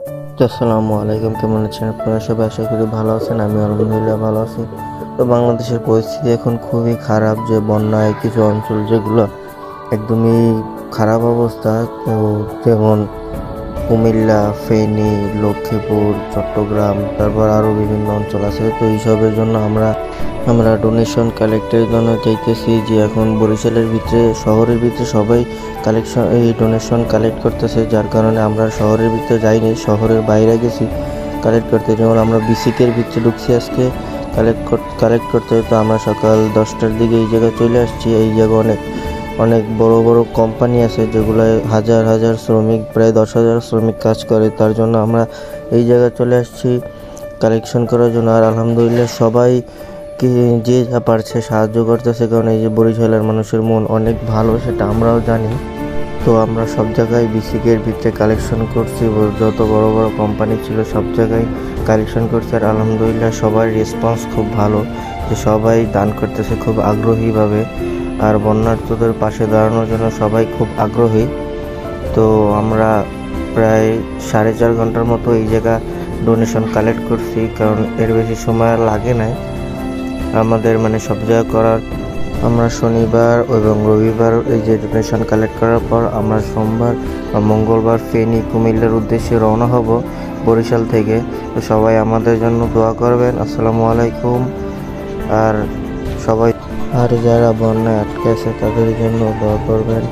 আসসালামু আলাইকুম, কেমন আছেন আপনারা সবাই? আশা করি ভালো আছেন, আমি আলহামদুলিল্লাহ ভালো আছি। তো বাংলাদেশের পরিস্থিতি এখন খুবই খারাপ, যে বন্যায় কিছু অঞ্চল যেগুলো একদমই খারাপ অবস্থা, তো যেমন কুমিল্লা, ফেনী, লক্ষ্মীপুর, চট্টগ্রাম, তারপর আরও বিভিন্ন অঞ্চল আছে। তো এইসবের জন্য আমরা আমরা ডোনেশন কালেক্টের জন্য চাইতেছি যে এখন বরিশালের ভিতরে, শহরের ভিতরে সবাই কালেকশন এই ডোনেশন কালেক্ট করতেছে, যার কারণে আমরা শহরের ভিতরে যাইনি, শহরের বাইরে গেছি কালেক্ট করতে। যেমন আমরা বিসিকের ভিতরে ঢুকছি আজকে কালেক্ট কালেক্ট করতে, তো আমরা সকাল দশটার দিকে এই জায়গায় চলে আসছি। এই জায়গায় অনেক অনেক বড় বড় কোম্পানি আছে, যেগুলো হাজার হাজার শ্রমিক, প্রায় দশ হাজার শ্রমিক কাজ করে। তার জন্য আমরা এই জায়গায় চলে আসছি কালেকশন করার জন্য। আর আলহামদুলিল্লাহ সবাই কি যে যা পারছে সাহায্য করতেছে কারণ এই যে বরিশালের মানুষের মন অনেক ভালো, সেটা আমরাও জানি। তো আমরা সব জায়গায় বিসিকের ভিতরে কালেকশন করছি যত বড় বড় কোম্পানি ছিল সব জায়গায় কালেকশন করছি। আর আলহামদুলিল্লাহ সবার রেসপন্স খুব ভালো, যে সবাই দান করতেছে খুব আগ্রহীভাবে। আর বন্যার্থদের পাশে দাঁড়ানোর জন্য সবাই খুব আগ্রহী। তো আমরা প্রায় সাড়ে চার ঘণ্টার মতো এই জায়গা ডোনেশন কালেক্ট করছি, কারণ এর বেশি সময় লাগে নাই। আমাদের মানে সব জায়গা করার আমরা শনিবার এবং রবিবার এই যে ডোনেশন কালেক্ট করার পর আমরা সোমবার বা মঙ্গলবার ফেনী, কুমিল্লার উদ্দেশ্যে রওনা হব বরিশাল থেকে। তো সবাই আমাদের জন্য দোয়া করবেন। আসসালামু আলাইকুম। আর সবাই আর যারা বন্যায় আটকে আছে তাদের জন্য দোয়া করবেন।